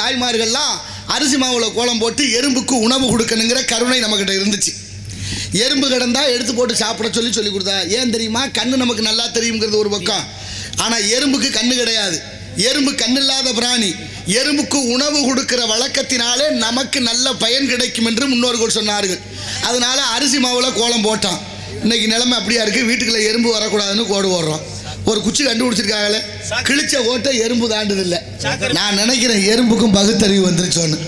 தாய்மார்கள்லாம் அரிசி மாவில் கோலம் போட்டு எறும்புக்கு உணவு கொடுக்கணுங்கிற கருணை நம்மக்கிட்ட இருந்துச்சு. எறும்பு கிடந்தால் எடுத்து போட்டு சாப்பிட சொல்லி சொல்லி கொடுத்தா ஏன் தெரியுமா? கண்ணு நமக்கு நல்லா தெரியுங்கிறது ஒரு பக்கம். ஆனால் எறும்புக்கு கண்ணு கிடையாது. எறும்பு கண்ணில்லாத பிராணி. எறும்புக்கு உணவு கொடுக்கிற வழக்கத்தினாலே நமக்கு நல்ல பயன் கிடைக்கும் என்று முன்னோர்கள் சொன்னார்கள். அதனால் அரிசி மாவில் கோலம் போட்டான். இன்னைக்கு நிலைமை அப்படியா இருக்குது வீட்டுக்குள்ளே எறும்பு வரக்கூடாதுன்னு கோடு போடுறோம். ஒரு குச்சி கண்டுபிடிச்சிருக்காங்களே. கிழிச்ச ஓட்டை எறும்பு தாண்டுதில்லை. நான் நினைக்கிறேன் எறும்புக்கும் பகுத்தறிவு வந்துருச்சோன்னு.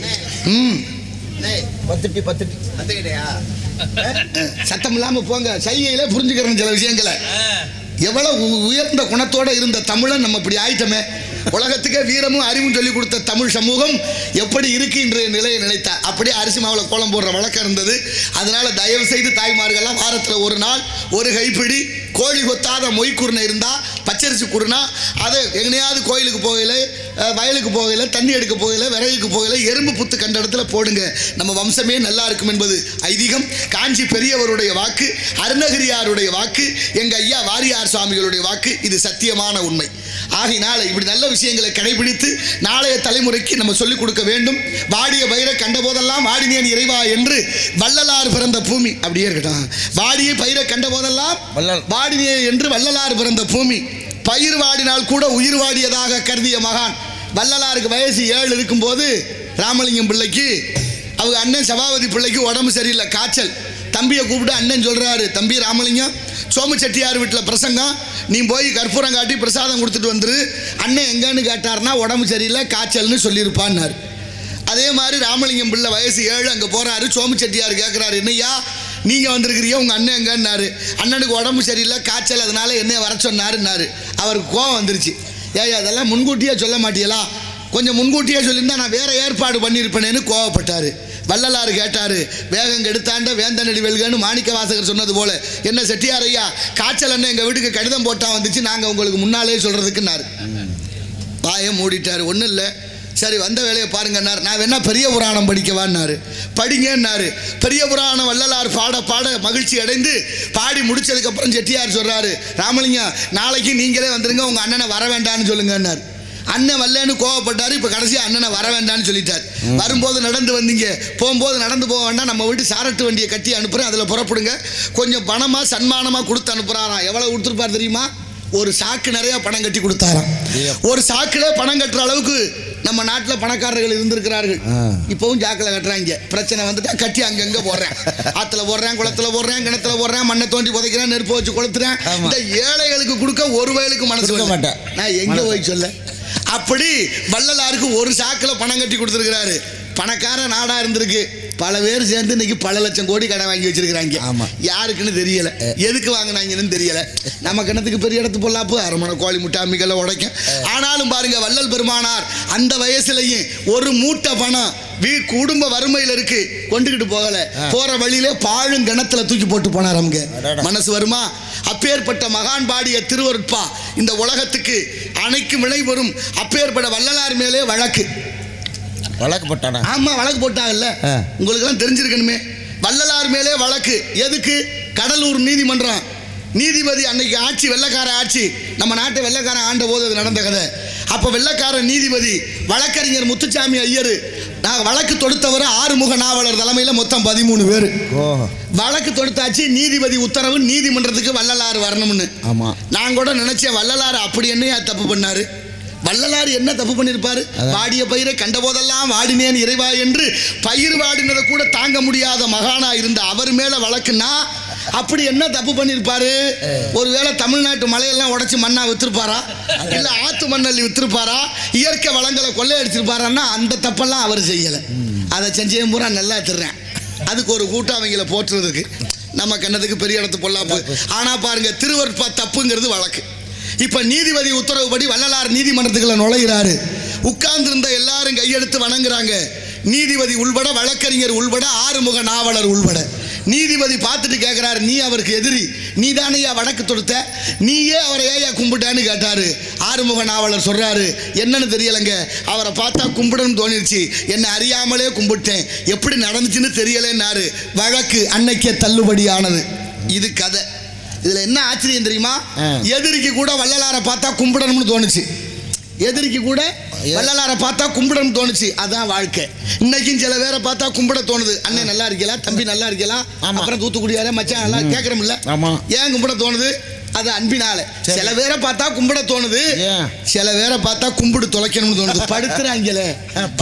ம். பத்துட்டி பத்துட்டி. சத்தம் இல்லாம போங்க. சைகையில புரிஞ்சுக்கிறேன் சில விஷயங்களை. எவ்வளவு உயர்ந்த குணத்தோட இருந்த தமிழன் நம்ம இப்படி ஆயிட்டோமே. உலகத்துக்கே வீரமும் அறிவும் சொல்லி கொடுத்த தமிழ் சமூகம் எப்படி இருக்கு இன்றைய நிலையை நிலைத்தா அப்படியே அரிசி மாவுல கோலம் போடுற வழக்கம் இருந்தது. அதனால தயவு செய்து தாய்மார்கள்லாம் வாரத்தில் ஒரு நாள் ஒரு கைப்பிடி கோழி கொத்தாத மொய் குருணை இருந்தா பச்சரிசி குருணா அதை எங்கனையாவது கோயிலுக்கு போகையில அஹ், வயலுக்கு போகையில தண்ணி எடுக்க போகையில விறகுக்கு போகையில எறும்பு புத்து கண்ட இடத்துல போடுங்க. நம்ம வம்சமே நல்லா இருக்கும் என்பது ஐதீகம். காஞ்சி பெரியவருடைய வாக்கு அருணகிரியாருடைய வாக்கு எங்க ஐயா வாரியார் சுவாமிகளுடைய வாக்கு இது சத்தியமான உண்மை. ஆகையினால இப்படி நல்ல விஷயங்களை கடைபிடித்து நாளைய தலைமுறைக்கு நம்ம சொல்லிக் கொடுக்க வேண்டும். வாடிய பயிரை கண்ட போதெல்லாம் வாடினேன் இறைவா என்று வள்ளலார் பிறந்த பூமி. அப்படியே இருக்கட்டும். வாடிய பயிரை கண்ட போதெல்லாம் வள்ளல். வாடினே என்று வள்ளலார் பிறந்த பூமி. பயிர் வாடினால் கூட உயிர் வாடியதாக கருதிய மகான். வள்ளலாருக்கு வயசு ஏழு இருக்கும்போது ராமலிங்கம் பிள்ளைக்கு அவங்க அண்ணன் சபாபதி பிள்ளைக்கு உடம்பு சரியில்லை காய்ச்சல். தம்பியை கூப்பிட்டு அண்ணன் சொல்கிறாரு தம்பி ராமலிங்கம் சோமு செட்டியார் வீட்டில் பிரசங்கம். நீ போய் கற்பூரம் காட்டி பிரசாதம் கொடுத்துட்டு வந்துரு. அண்ணன் எங்கன்னு கேட்டார்னா உடம்பு சரியில்லை காய்ச்சல்னு சொல்லியிருப்பான்னாரு. அதே மாதிரி ராமலிங்கம் பிள்ளை வயசு ஏழு அங்கே போகிறாரு சோமு செட்டியார் கேட்குறாரு என்னையா நீங்கள் வந்திருக்கிறீங்க உங்கள் அண்ணன் எங்கன்னாரு? அண்ணனுக்கு உடம்பு சரியில்லை காய்ச்சல் அதனால என்னைய வர சொன்னாருன்னாரு. அவருக்கு கோவம் வந்துருச்சு. ஏய் அதெல்லாம் முன்கூட்டியே சொல்ல மாட்டியலா? கொஞ்சம் முன்கூட்டியே சொல்லியிருந்தா நான் வேற ஏற்பாடு பண்ணியிருப்பேனேன்னு கோவப்பட்டாரு. வள்ளலார் கேட்டாரு வேகம் கெடுத்தாண்ட வேந்தனடி வெல்கன்னு மாணிக்க வாசகர் சொன்னது போல. என்ன செட்டியார் ஐயா காய்ச்சல் அண்ணன் எங்கள் வீட்டுக்கு கடிதம் போட்டா வந்துச்சு நாங்கள் உங்களுக்கு முன்னாலே சொல்கிறதுக்குன்னாரு வாயை மூடிட்டாரு. ஒன்றும் இல்லை சரி வந்த வேலையை பாருங்கன்னாரு. நான் வேணா பெரிய புராணம் படிக்கவான்னாரு. படிங்கன்னாரு. பெரிய புராணம் வள்ளலார் பாட பாட மகிழ்ச்சி அடைந்து பாடி முடிச்சதுக்கப்புறம் செட்டியார் சொல்றாரு ராமலிங்கம் நாளைக்கு நீங்களே வந்துருங்க உங்க அண்ணனை வர வேண்டாம்னு சொல்லுங்கன்னாரு. அண்ணன் வரலன்னு கோவப்பட்டாரு இப்போ கடைசியா அண்ணனை வர வேண்டாம்னு சொல்லிட்டார். வரும்போது நடந்து வந்தீங்க. போகும்போது நடந்து போக வேண்டாம் நம்ம வீட்டு சாரட்டு வண்டியை கட்டி அனுப்புறேன் அதில் புறப்படுங்க. கொஞ்சம் பணமா சன்மானமா கொடுத்து அனுப்புறாராம் எவ்வளவு கொடுத்துருப்பார் தெரியுமா? ஒரு சாக்கு நிறைய பணம் கட்டி கொடுத்தாராம். ஒரு சாக்குல பணம் கட்டுற அளவுக்கு நம்ம நாட்டில் பணக்காரர்கள் இருந்திருக்கிறார்கள். இப்பவும் சாக்கில் கட்டுறாங்க பிரச்சனை வந்துட்டா கட்டி அங்கங்க போடுறேன் ஆத்துல போடுறேன் குளத்துல போடுறேன் கிணத்துல போடுறேன் மண்ணை தோண்டி புதைக்கிறேன் நெருப்பு வச்சு கொளுத்துறேன். இந்த ஏழைகளுக்கு கொடுக்க ஒரு வயலுக்கு மனசு. மாட்டேன். நான் எங்க போய் சொல்ல அப்படி வள்ளலாருக்கு ஒரு சாக்குல பணம் கட்டி கொடுத்துருக்கிறாரு பணக்கார நாடா இருந்திருக்கு. பல பேர் சேர்ந்து இன்னைக்கு பல லட்சம் கோடி கடன் வாங்கி வச்சிருக்கிறாங்க. ஆமா. யாருக்குன்னு தெரியல. எதுக்கு வாங்கினாங்கன்னு தெரியல. நம்ம கிணத்துக்கு பெரிய இடத்து பொல்லாப்பு அரமணை கோழி முட்டை அம்மிக்கெல்ல உடைக்கும். ஆனாலும் பாருங்க வள்ளல் பெருமானார் அந்த வயசுலயும் ஒரு மூட்டை பணம் வீ குடும்ப வறுமையில இருக்கு. கொண்டுகிட்டு போகல. போற வழியிலே பாழும் கிணத்துல தூக்கி போட்டு போனார் அவங்க. மனசு வருமா? அப்பேற்பட்ட மகான் பாடிய திருவருட்பா இந்த உலகத்துக்கு அணைக்கும் விளை வரும் அப்பேற்பட்ட வள்ளலார் மேலே வழக்கு. வழக்கு போட்டானா? ஆமா வழக்கு போட்டாங்கல்ல. ஆ. உங்களுக்கெல்லாம் தெரிஞ்சிருக்கணுமே. வள்ளலார் மேலே வழக்கு. எதுக்கு? கடலூர் நீதிமன்றம். நீதிபதி அன்னைக்கு ஆட்சி வெள்ளக்கார ஆட்சி. நம்ம நாட்டை வெள்ளக்காரன் ஆண்ட போது அது நடந்த கதை. அப்போ வெள்ளக்கார நீதிபதி வழக்கறிஞர் முத்துச்சாமி ஐயர் நான் வழக்கு தொடுத்தவர் ஆறுமுக நாவலர் தலைமையில் மொத்தம் பதிமூணு பேர். வழக்கு தொடுத்தாச்சு நீதிபதி உத்தரவு நீதிமன்றத்துக்கு வள்ளலார் வரணும்னு. ஆமா. நான் கூட நினைச்சேன் வள்ளலார் அப்படி என்னையா தப்பு பண்ணாரு. வள்ளலார் என்ன தப்பு பண்ணிருப்பாரு? அதான். வாடிய பயிரை கண்ட போதெல்லாம் வாடினேன் இறைவா என்று பயிர் வாடினதை கூட தாங்க முடியாத மகானா இருந்த அவர் மேல வழக்குன்னா அப்படி என்ன தப்பு பண்ணிருப்பாரு? ஒருவேளை தமிழ்நாட்டு மலையெல்லாம் உடைச்சு மண்ணா வித்திருப்பாரா? இல்ல ஆத்து மண்ணள்ளி வித்திருப்பாரா? இயற்கை வளங்களை கொள்ளையடிச்சிருப்பாரான்னா அந்த தப்பெல்லாம் அவர் செய்யல. அதை செஞ்சேன் பூரா நல்லா திருறேன். அதுக்கு ஒரு கூட்டம் அவங்கள போற்றுறதுக்கு நம்ம கண்ணத்துக்கு பெரிய இடத்து பொல்லாப்பு. ஆனா பாருங்க திருவற்பா தப்புங்கிறது வழக்கு. இப்போ நீதிபதி உத்தரவுப்படி வள்ளலார் நீதிமன்றத்துக்குள்ள நுழைகிறாரு உட்கார்ந்திருந்த எல்லாரும் கையெடுத்து வணங்குறாங்க. நீதிபதி உள்பட வழக்கறிஞர் உள்பட ஆறுமுக நாவலர் உள்பட. நீதிபதி பார்த்துட்டு கேட்குறாரு நீ அவருக்கு எதிரி. நீ தானேயா வழக்கு தொடுத்த? நீயே அவரை ஏயா கும்பிட்டான்னு கேட்டார். ஆறுமுக நாவலர் சொல்கிறாரு என்னன்னு தெரியலைங்க. அவரை பார்த்தா கும்பிடணும்னு தோணிருச்சு. என்னை அறியாமலே கும்பிட்டேன். எப்படி நடந்துச்சுன்னு தெரியலேன்னாரு. வழக்கு அன்னைக்கே தள்ளுபடியானது. இது கதை. இதுல என்ன ஆச்சரியம் தெரியுமா. எதிரிக்கு கூட வள்ளலாரை பார்த்தா கும்பிடணும்னு தோணுச்சு. எதிரிக்கு கூட வள்ளலாரை பார்த்தா கும்பிடணும் தோணுச்சு. அதான் வாழ்க்கை. இன்னைக்கும் சில பேரை பார்த்தா கும்பிட தோணுது. அண்ணன் நல்லா இருக்கீங்களா தம்பி நல்லா இருக்கீங்களா ஆமா. அப்புறம் தூத்துக்குடியாரே மச்சான் நல்லா கேட்கறோம்ல. ஏன் கும்பிட தோணுது? அது அன்பினால. சில பேரை பார்த்தா கும்பிட தோணுது? சில பேரை பார்த்தா கும்பிடு தொலைக்கணும்னு தோணுது. படுத்துறாங்களே.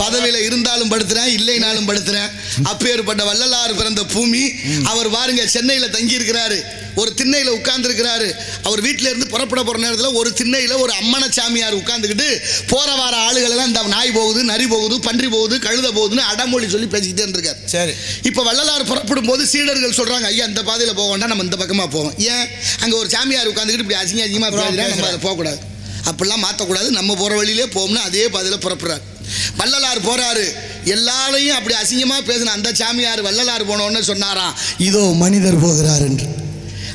பதவியில இருந்தாலும் படுத்துறேன் இல்லைனாலும் படுத்துறேன். அப்பேற்பட்ட வள்ளலார் பிறந்த பூமி அவர் பாருங்க சென்னையில தங்கி இருக்கிறாரு ஒரு திண்ணையில உட்கார்ந்து இருக்கிறாரு அவர் வீட்டுல இருந்து புறப்பட போற நேரத்துல ஒரு திண்ணையில ஒரு அம்மன சாமியார் உட்கார்ந்துக்கிட்டு போற வார ஆளுகள் எல்லாம் இந்த நாய் போகுது நரி போகுது பன்றி போகுது கழுத போகுதுன்னு அடமொழி சொல்லி பேசிக்கிட்டே இருந்திருக்காரு. சரி. இப்ப வள்ளலார் புறப்படும் போது சீடர்கள் சொல்றாங்க ஐயா இந்த பாதையில போக வேண்டாம் நம்ம இந்த பக்கமா போவோம். ஏன்? அங்க ஒரு சாமியார் உட்காந்துக்கிட்டு இப்படி அசிங்க அசிங்கமா பேசுறா நம்ம அதை போகக்கூடாது. அப்படிலாம் மாற்றக்கூடாது நம்ம போற வழியிலே போவோம்னு அதே பாதையில புறப்படுறாரு. வள்ளலார் போறாரு. எல்லாரையும் அப்படி அசிங்கமா பேசின அந்த சாமியார் வள்ளலார் போனோன்னு சொன்னாராம் இதோ மனிதர் போகிறார் என்று.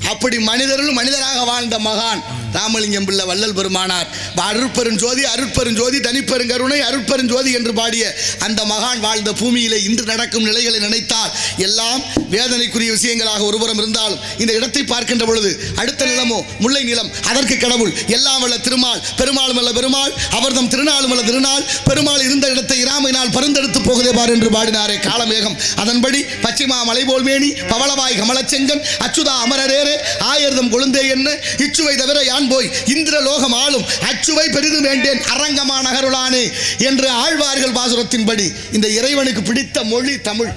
அப்படி மனிதர்கள் மனிதராக வாழ்ந்த மகான். ராமலிங்கம் பிள்ளை வள்ளல் பெருமானார். அருட்பெருஞ்சோதி அருட்பெருஞ்சோதி தனிப்பெருங்கருணை அருட்பெருஞ்சோதி என்று பாடிய அந்த மகான் வாழ்ந்த பூமியிலே இன்று நடக்கும் நிலைகளை நினைத்தால் எல்லாம் வேதனைக்குரிய விஷயங்களாக ஒருபுறம் இருந்தாலும் இந்த இடத்தை பார்க்கின்ற பொழுது அடுத்த நிலமோ முல்லை நிலம் அதற்கு கடவுள் எல்லாம் வல்ல திருமால் பெருமாள் வல்ல பெருமாள் அவர்தம் திருநாளும் வல்ல திருநாள் பெருமாள் இருந்த இடத்தை இராமையினால் பருந்தெடுத்து போகுதே பார் என்று பாடினாரே காலமேகம். அதன்படி பச்சிமா மலை போல் மேனி பவளவாய் கமலச்செங்கன் அச்சுதா அமரரேரே ஆயர்தம் கொழுந்தே என்ன இச்சுவை தவிர யான் போய் இந்திர லோகம் ஆளும் அச்சுவை பெரிதும் வேண்டேன். அரங்கமா நகருளானே என்று ஆழ்வார்கள் பாசுரத்தின்படி இந்த இறைவனுக்கு பிடித்த மொழி தமிழ்.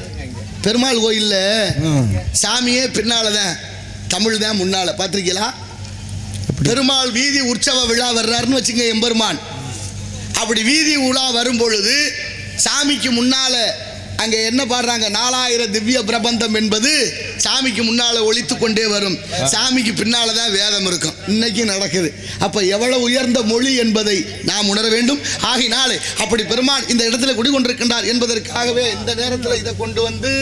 பெருமாள் கோயில்ல. சாமியே பின்னால தான் தமிழ் தான் முன்னால. பார்த்திருக்கீங்களா? பெருமாள் வீதி உற்சவ விழா வர்றாருன்னு வச்சுங்க எம்பெருமான். அப்படி வீதி உலா வரும் பொழுது சாமிக்கு முன்னால அங்க என்ன பாடுறாங்க? நாலாயிரம் திவ்ய பிரபந்தம் என்பது சாமிக்கு முன்னால ஒழித்து கொண்டே வரும். சாமிக்கு பின்னால தான் வேதம் இருக்கும். இன்னைக்கு நடக்குது. அப்ப எவ்வளவு உயர்ந்த மொழி என்பதை நாம் உணர வேண்டும். ஆகினாலே அப்படி பெருமான் இந்த இடத்துல குடிகொண்டிருக்கின்றார் என்பதற்காகவே இந்த நேரத்தில் இதை கொண்டு வந்து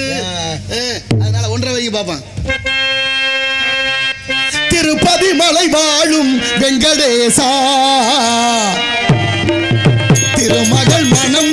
அதனால ஒன்றரை வைங்க பார்ப்பான் திருப்பதி மலை வாழும் வெங்கடேசா. திருமகள் மனம்